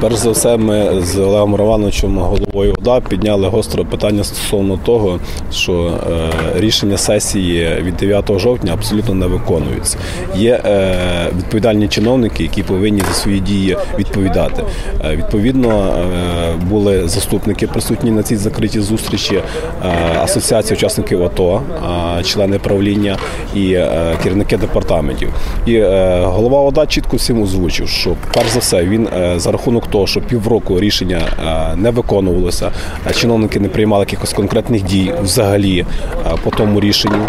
Перш за все, ми з Олегом Романовичем, головою ОДА, підняли гостре питання стосовно того, що е, рішення сесії від 9 жовтня абсолютно не виконуються. Є е, відповідальні чиновники, які повинні за свої дії відповідати. Е, відповідно, були заступники присутні на цій закритій зустрічі, асоціація учасників АТО, члени правління і керівники департаментів. І голова ОДА чітко всім озвучив, що перш за все він за рахунок того, що півроку рішення е, не виконувалося, чиновники не приймали якихось конкретних дій взагалі е, по тому рішенню.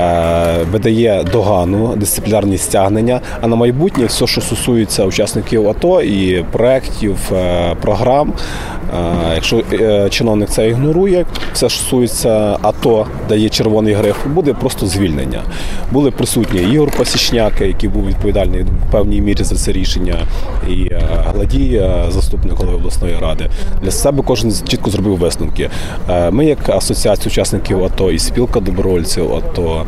Е, Видає догану, дисциплінарні стягнення. А на майбутнє все, що стосується учасників АТО і проєктів, е, програм, е, якщо чиновник це ігнорує, все що стосується АТО, дає червоний гриф, буде просто звільнення. Були присутні Ігор Пасічняк, який був відповідальний в певній мірі за це рішення, і Гладій, заступник голови обласної ради. Для себе кожен чітко зробив висновки. Ми, як асоціація учасників АТО і спілка добровольців АТО,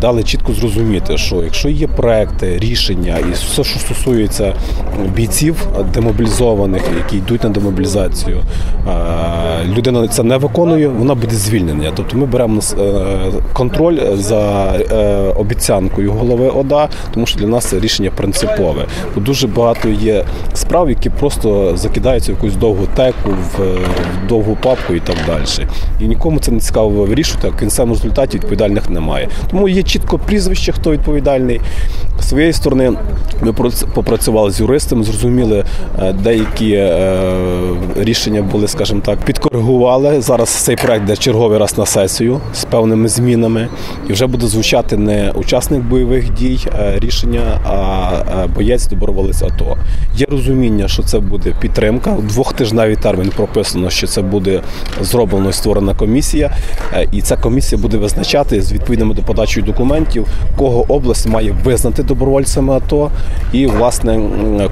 дали чітко зрозуміти, що якщо є проекти, рішення і все, що стосується бійців демобілізованих, які йдуть на демобілізацію, е, людина це не виконує, вона буде звільнена. Тобто ми беремо е, контроль за е, обіцянкою голови ОДА, тому що для нас це рішення принципове. Бо дуже багато є справ, які просто закидаються в якусь довгу теку, в довгу папку і так далі. І нікому це не цікаво вирішувати, а в кінцевому результаті відповідальних немає. Тому є чітко прізвище, хто відповідальний. З своєї сторони, ми попрацювали з юристами, зрозуміли е, деякі е, рішення були, скажімо так, підкоригували. Зараз цей проект йде черговий раз на сесію з певними змінами, і вже буде звучати не учасник бойових дій е, рішення, а боєць доброволець АТО. Є розуміння, що це буде підтримка. У двохтижневий термін прописано, що це буде зроблено і створена комісія, і ця комісія буде визначати з відповідними до подачі документів, кого область має визнати добровольцями АТО, і власне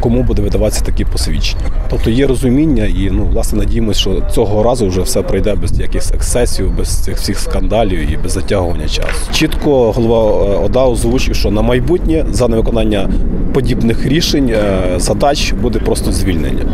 кому буде видаватися такі посвідчення. Тобто є розуміння, і ну власне надіємося, що цього разу вже все пройде без якихось ексцесів, без цих всіх скандалів і без затягування часу. Чітко голова е, ОДА озвучив, що на майбутнє за невиконання подібних рішень е, задач буде просто звільнення.